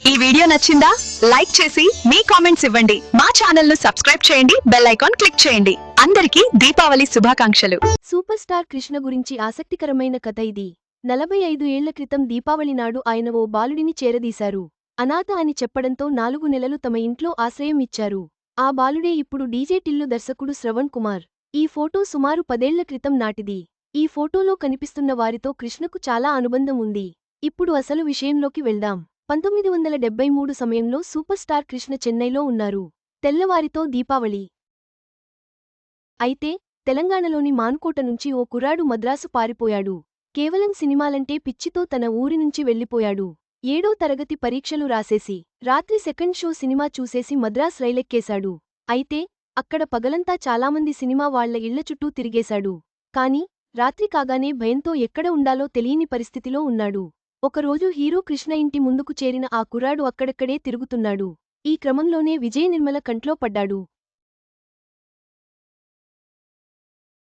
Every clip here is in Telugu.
ఈ వీడియో నచ్చిందా? లైక్ చేసి మీ కామెంట్స్ ఇవ్వండి. మా ఛానల్ను సబ్స్క్రైబ్ చేయండి. బెల్ ఐకాన్ క్లిక్ చేయండి. అందరికీ దీపావళి శుభాకాంక్షలు. సూపర్ స్టార్ కృష్ణ గురించి ఆసక్తికరమైన కథ ఇది. నలభై ఐదు ఏళ్ళ క్రితం దీపావళి నాడు ఆయన ఓ బాలుడిని చేరదీశారు. అనాథ అని చెప్పడంతో నాలుగు నెలలు తమ ఇంట్లో ఆశ్రయం ఇచ్చారు. ఆ బాలుడే ఇప్పుడు డీజే టిల్లు దర్శకుడు శ్రవణ్ కుమార్. ఈ ఫోటో సుమారు పదేళ్ళ క్రితం నాటిది. ఈ ఫోటోలో కనిపిస్తున్న వారితో కృష్ణకు చాలా అనుబంధం ఉంది. ఇప్పుడు అసలు విషయంలోకి వెళ్దాం. పంతొమ్మిది వందల డెబ్బై మూడు సమయంలో సూపర్ స్టార్ కృష్ణ చెన్నైలో ఉన్నారు. తెల్లవారితో దీపావళి. అయితే తెలంగాణలోని మాన్కోట నుంచి ఓ కుర్రాడు మద్రాసు పారిపోయాడు. కేవలం సినిమాలంటే పిచ్చితో తన ఊరి నుంచి వెళ్ళిపోయాడు. ఏడో తరగతి పరీక్షలు రాసేసి రాత్రి సెకండ్ షో సినిమా చూసేసి మద్రాస్ రైలెక్కేశాడు. అయితే అక్కడ పగలంతా చాలామంది సినిమా వాళ్ళ ఇళ్ళ చుట్టూ తిరిగేశాడు. కాని రాత్రి కాగానే భయంతో ఎక్కడ ఉండాలో తెలియని పరిస్థితిలో ఉన్నాడు. ఒకరోజు హీరో కృష్ణ ఇంటి ముందుకు చేరిన ఆ కుర్రాడు అక్కడక్కడే తిరుగుతున్నాడు. ఈ క్రమంలోనే విజయ నిర్మల కంట్లో పడ్డాడు.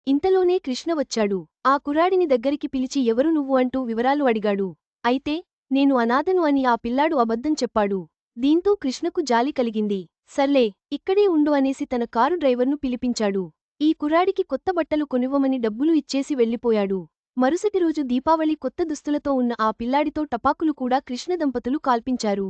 ఇంతలోనే కృష్ణ వచ్చాడు. ఆ కుర్రాడిని దగ్గరికి పిలిచి ఎవరు నువ్వు అంటూ వివరాలు అడిగాడు. అయితే నేను అనాథను అని ఆ పిల్లాడు అబద్ధం చెప్పాడు. దీంతో కృష్ణకు జాలి కలిగింది. సర్లే ఇక్కడే ఉండు అనేసి తన కారు డ్రైవర్ను పిలిపించాడు. ఈ కుర్రాడికి కొత్త బట్టలు కొనివ్వమని డబ్బులు ఇచ్చేసి వెళ్ళిపోయాడు. మరుసటి రోజు దీపావళి కొత్త దుస్తులతో ఉన్న ఆ పిల్లాడితో టపాకులు కూడా కృష్ణ దంపతులు కాల్పించారు.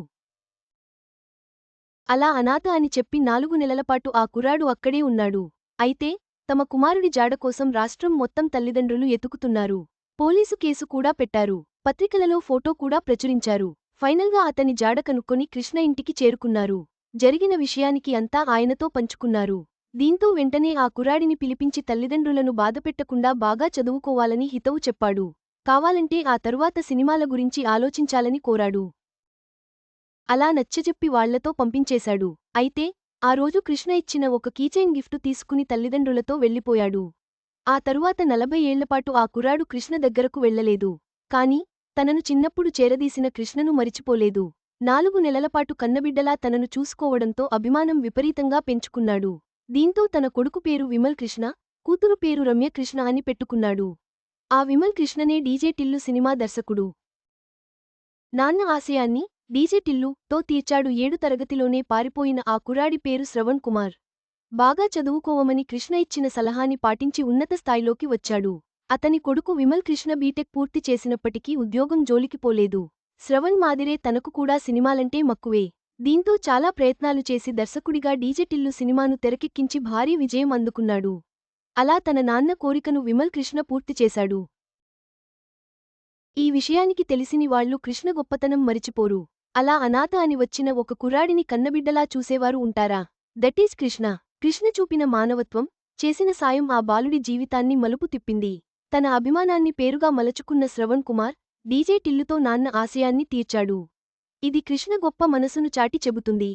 అలా అనాథ అని చెప్పి నాలుగు నెలలపాటు ఆ కుర్రాడు అక్కడే ఉన్నాడు. అయితే తమ కుమారుడి జాడ కోసం రాష్ట్రం మొత్తం తల్లిదండ్రులు ఎతుకుతున్నారు. పోలీసు కేసు కూడా పెట్టారు. పత్రికలలో ఫోటో కూడా ప్రచురించారు. ఫైనల్గా అతని జాడ కనుక్కొని కృష్ణ ఇంటికి చేరుకున్నారు. జరిగిన విషయానికి అంతా ఆయనతో పంచుకున్నారు. దీంతో వెంటనే ఆ కుర్రాడిని పిలిపించి తల్లిదండ్రులను బాధపెట్టకుండా బాగా చదువుకోవాలని హితవు చెప్పాడు. కావాలంటే ఆ తరువాత సినిమాల గురించి ఆలోచించాలని కోరాడు. అలా నచ్చజెప్పి వాళ్ళతో పంపించేశాడు. అయితే ఆ రోజు కృష్ణ ఇచ్చిన ఒక కీచైన్ గిఫ్ట్ తీసుకుని తల్లిదండ్రులతో వెళ్ళిపోయాడు. ఆ తరువాత నలభై ఏళ్ళపాటు ఆ కురాడు కృష్ణ దగ్గరకు వెళ్ళలేదు. కాని తనను చిన్నప్పుడు చేరదీసిన కృష్ణను మరిచిపోలేదు. నాలుగు నెలలపాటు కన్నబిడ్డలా తనను చూసుకోవడంతో అభిమానం విపరీతంగా పెంచుకున్నాడు. దీంతో తన కొడుకు పేరు విమల్ కృష్ణ కూతురు పేరు రమ్యకృష్ణ అని పెట్టుకున్నాడు. ఆ విమల్ కృష్ణనే డీజే టిల్లు సినిమా దర్శకుడు. నాన్న ఆశయాన్ని డీజే టిల్లు తో తీర్చాడు ఏడు తరగతిలోనే పారిపోయిన ఆ కుర్రాడి పేరు శ్రవణ్ కుమార్. బాగా చదువుకోవమని కృష్ణ ఇచ్చిన సలహాని పాటించి ఉన్నత స్థాయిలోకి వచ్చాడు. అతని కొడుకు విమల్ కృష్ణ బీటెక్ పూర్తి చేసినప్పటికీ ఉద్యోగం జోలికి పోలేదు. శ్రవణ్ మాదిరే తనకు కూడా సినిమాలంటే మక్కువే. దీంతో చాలా ప్రయత్నాలు చేసి దర్శకుడిగా డీజెటిల్లు సినిమాను తెరకెక్కించి భారీ విజయం అందుకున్నాడు. అలా తన నాన్న కోరికను విమల్ కృష్ణ పూర్తి చేశాడు. ఈ విషయానికి తెలిసిని వాళ్ళు కృష్ణ గొప్పతనం మరిచిపోరు. అలా అనాథ అని వచ్చిన ఒక కుర్రాడిని కన్నబిడ్డలా చూసేవారు ఉంటారా? దటీజ్ కృష్ణ. కృష్ణ చూపిన మానవత్వం చేసిన సాయం ఆ బాలుడి జీవితాన్ని మలుపు తిప్పింది. తన అభిమానాన్ని పేరుగా మలచుకున్న శ్రవణ్ కుమార్ డీజే టిల్లుతో నాన్న ఆశయాన్ని తీర్చాడు. ఇది కృష్ణ గొప్ప మనసును చాటి చెబుతుంది.